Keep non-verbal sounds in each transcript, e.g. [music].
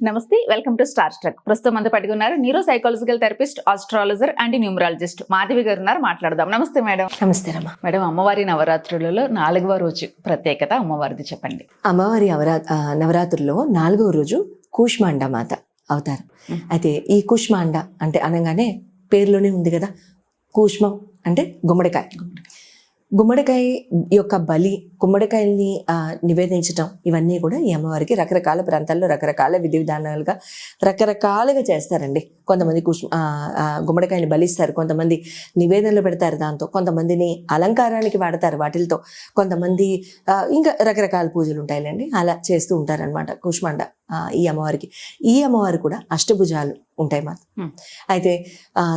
నమస్తే welcome to star struck. ప్రస్తుతం అంతా పట్టుకున్నారు neuro psychological therapist astrologer and numerologist Madhavi garu ఉన్నారు మాట్లాడదాం. నమస్తే మేడం. నమస్తే రమ్మ మేడం అమ్మవారి నవరాత్రులలో నాలుగవ రోజు ప్రత్యేకత అమ్మవారిది చెప్పండి. అమ్మవారి అవరా నవరాత్రుల్లో నాలుగవ రోజు కూష్మాండ మాత అవతారం. అయితే ఈ కూష్మాండ అంటే అనగానే పేరులోనే ఉంది కదా కూష్మం అంటే గుమ్మడికాయ. గుమ్మడికాయ యొక్క బలి గుమ్మడికాయల్ని నివేదించటం ఇవన్నీ కూడా ఈ అమ్మవారికి రకరకాల ప్రాంతాల్లో రకరకాల విధి విధానాలుగా రకరకాలుగా చేస్తారండి. కొంతమంది కుష్ గుమ్మడికాయని బలిస్తారు కొంతమంది నివేదనలు పెడతారు దాంతో కొంతమందిని అలంకారానికి వాడతారు వాటిలతో కొంతమంది ఇంకా రకరకాల పూజలు ఉంటాయిలేండి. అలా చేస్తూ ఉంటారనమాట కుష్మాండ ఈ అమ్మవారికి. ఈ అమ్మవారు కూడా అష్టభుజాలు ఉంటాయి మాత్రం. అయితే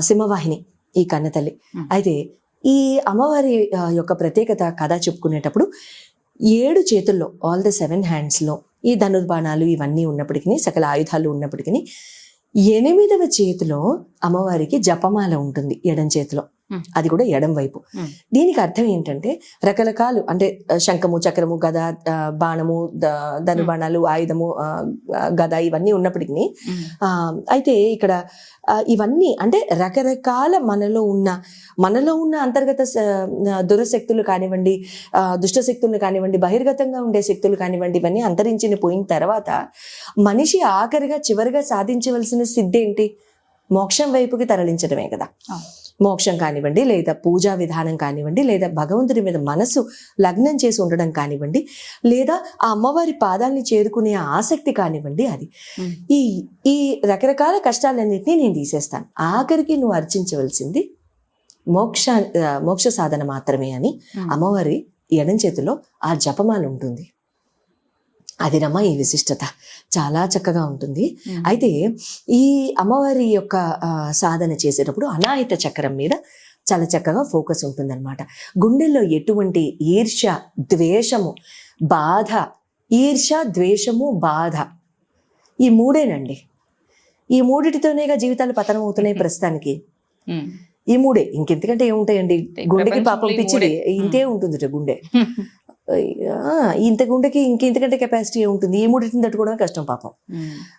సింహవాహిని ఈ కన్నతల్లి. అయితే ఈ అమ్మవారి యొక్క ప్రత్యేకత కథ చెప్పుకునేటప్పుడు ఏడు చేతుల్లో ఆల్ ద సెవెన్ హ్యాండ్స్లో ఈ ధనుర్బాణాలు ఇవన్నీ ఉన్నప్పటికీ సకల ఆయుధాలు ఉన్నప్పటికీ ఎనిమిదవ చేతిలో అమ్మవారికి జపమాల ఉంటుంది ఎడం చేతిలో. అది కూడా ఎడం వైపు. దీనికి అర్థం ఏంటంటే రకరకాలు అంటే శంఖము చక్రము గద బాణము ధనుర్బాణాలు ఆయుధము గద ఇవన్నీ ఉన్నప్పటికీ ఆ, అయితే ఇక్కడ ఇవన్నీ అంటే రకరకాల మనలో ఉన్న మనలో ఉన్న అంతర్గత దురశక్తులు కానివ్వండి ఆ, దుష్ట శక్తులు కానివ్వండి బహిర్గతంగా ఉండే శక్తులు కానివ్వండి ఇవన్నీ అంతరించిన పోయిన తర్వాత మనిషి ఆఖరిగా చివరిగా సాధించవలసిన సిద్ధి ఏంటి మోక్షం వైపుకి తరలించడమే కదా. మోక్షం కానివ్వండి లేదా పూజా విధానం కానివ్వండి లేదా భగవంతుడి మీద మనసు లగ్నం చేసి ఉండడం కానివ్వండి లేదా ఆ అమ్మవారి పాదాల్ని చేరుకునే ఆసక్తి కానివ్వండి అది. ఈ ఈ రకరకాల కష్టాలన్నింటినీ నేను తీసేస్తాను. ఆఖరికి నువ్వు అర్చించవలసింది మోక్ష మోక్ష సాధన మాత్రమే అని అమ్మవారి ఎడం చేతిలో ఆ జపమాల ఉంటుంది. అది రమ్మ ఈ విశిష్టత. చాలా చక్కగా ఉంటుంది. అయితే ఈ అమ్మవారి యొక్క సాధన చేసేటప్పుడు అనాయత చక్రం మీద చాలా చక్కగా ఫోకస్ ఉంటుందన్నమాట. గుండెల్లో ఎటువంటి ఈర్ష్య ద్వేషము బాధ ఈర్ష్య ద్వేషము బాధ ఈ మూడేనండి. ఈ మూడిటితోనేగా జీవితాలు పతనం అవుతున్నాయి ప్రస్తుతానికి. ఈ మూడే. ఇంకెంతకంటే ఏముంటాయండి? గుండెకి పాపం పిచ్చిది. ఇంతే ఉంటుంది గుండె. [laughs] ఇంత గుండెకి ఇంకెంతకంటే కెపాసిటీ ఉంటుంది ఈ మూడింటిని తట్టుకోవడం కష్టం పాపం.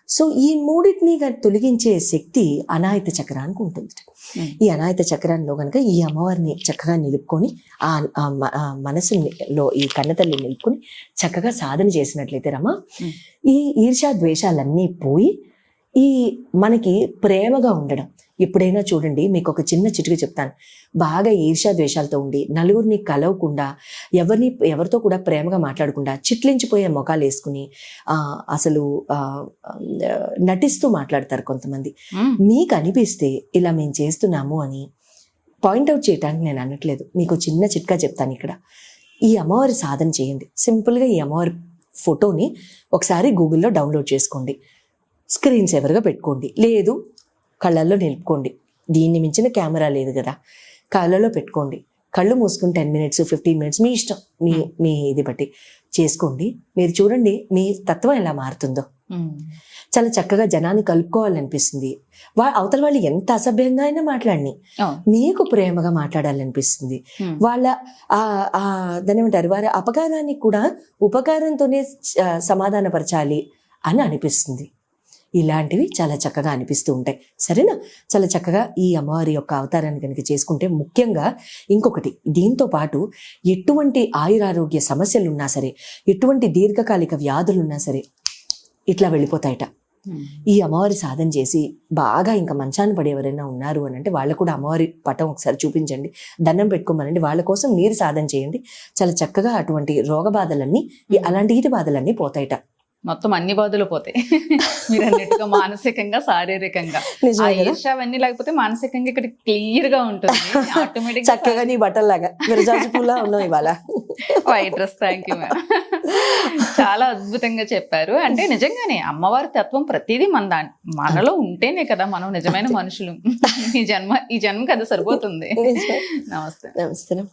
సో ఈ మూడింటిని తొలగించే శక్తి అనాయత చక్రానికి ఉంటుంది. ఈ అనాయత చక్రాల్లో కనుక ఈ అమ్మవారిని చక్కగా నిలుపుకొని ఆ మనసులో ఈ కన్నతల్లి నిలుపుకొని చక్కగా సాధన చేసినట్లయితే రమ Hmm. ఈ ఈర్ష్యా ద్వేషాలన్నీ పోయి ఈ మనకి ప్రేమగా ఉండడం ఎప్పుడైనా చూడండి మీకు ఒక చిన్న చిటిక చెప్తాను. బాగా ఈర్ష్యా ద్వేషాలతో ఉండి నలుగురిని కలవకుండా ఎవరిని ఎవరితో కూడా ప్రేమగా మాట్లాడకుండా చిట్లించిపోయే మొఖాలు వేసుకుని అసలు నటిస్తూ మాట్లాడతారు కొంతమంది. మీకు అనిపిస్తే ఇలా మేము చేస్తున్నాము అని పాయింట్అవుట్ చేయడానికి నేను అనట్లేదు. మీకు చిన్న చిట్కా చెప్తాను ఇక్కడ. ఈ అమ్మవారి సాధన చేయండి. సింపుల్గా ఈ అమ్మవారి ఫోటోని ఒకసారి గూగుల్లో డౌన్లోడ్ చేసుకోండి. స్క్రీన్ సేవర్గా పెట్టుకోండి. లేదు కళ్ళల్లో నిలుపుకోండి. దీన్ని మించిన కెమెరా లేదు కదా. కళ్ళలో పెట్టుకోండి. కళ్ళు మూసుకుని టెన్ మినిట్స్ ఫిఫ్టీన్ మినిట్స్ మీ ఇష్టం. మీ మీ ఇది బట్టి చేసుకోండి. మీరు చూడండి మీ తత్వం ఎలా మారుతుందో. చాలా చక్కగా జనాన్ని కలుపుకోవాలనిపిస్తుంది. వా అవతల వాళ్ళు ఎంత అసభ్యంగా అయినా మాట్లాడిని. మీకు ప్రేమగా మాట్లాడాలనిపిస్తుంది. వాళ్ళ దాని ఏమంటారు? వారి అపకారానికి కూడా ఉపకారంతోనే సమాధానపరచాలి అని అనిపిస్తుంది. ఇలాంటివి చాలా చక్కగా అనిపిస్తూ ఉంటాయి. సరేనా? చాలా చక్కగా ఈ అమ్మవారి యొక్క అవతారాన్ని కనుక చేసుకుంటే ముఖ్యంగా ఇంకొకటి దీంతో పాటు ఎటువంటి ఆయురారోగ్య సమస్యలు ఉన్నా సరే ఎటువంటి దీర్ఘకాలిక వ్యాధులు ఉన్నా సరే ఇట్లా వెళ్ళిపోతాయట. ఈ అమ్మవారి సాధన చేసి బాగా ఇంకా మంచాన్ని పడి ఎవరైనా ఉన్నారు అని అంటే వాళ్ళు కూడా అమ్మవారి పటం ఒకసారి చూపించండి. దండం పెట్టుకోమనండి. వాళ్ళ కోసం మీరు సాధన చేయండి. చాలా చక్కగా అటువంటి రోగ బాధలన్నీ అలాంటి ఈటి బాధలన్నీ పోతాయట. మొత్తం అన్ని బాధలు పోతాయి. మీరు అన్నట్టుగా మానసికంగా శారీరకంగా. అవన్నీ లేకపోతే మానసికంగా ఇక్కడ క్లియర్గా ఉంటుంది. ఆటోమేటిక్ చక్కగా నీ బట్టల్లాగా. విరజాజి పూలా ఉన్నావు ఇవాళ. White dress thank you ma'am చాలా అద్భుతంగా చెప్పారు. అంటే నిజంగానే అమ్మవారి తత్వం ప్రతిదీ మన దా మనలో ఉంటేనే కదా మనం నిజమైన మనుషులు. ఈ జన్మ ఈ జన్మ కదా సరిపోతుంది. నమస్తే. నమస్తే.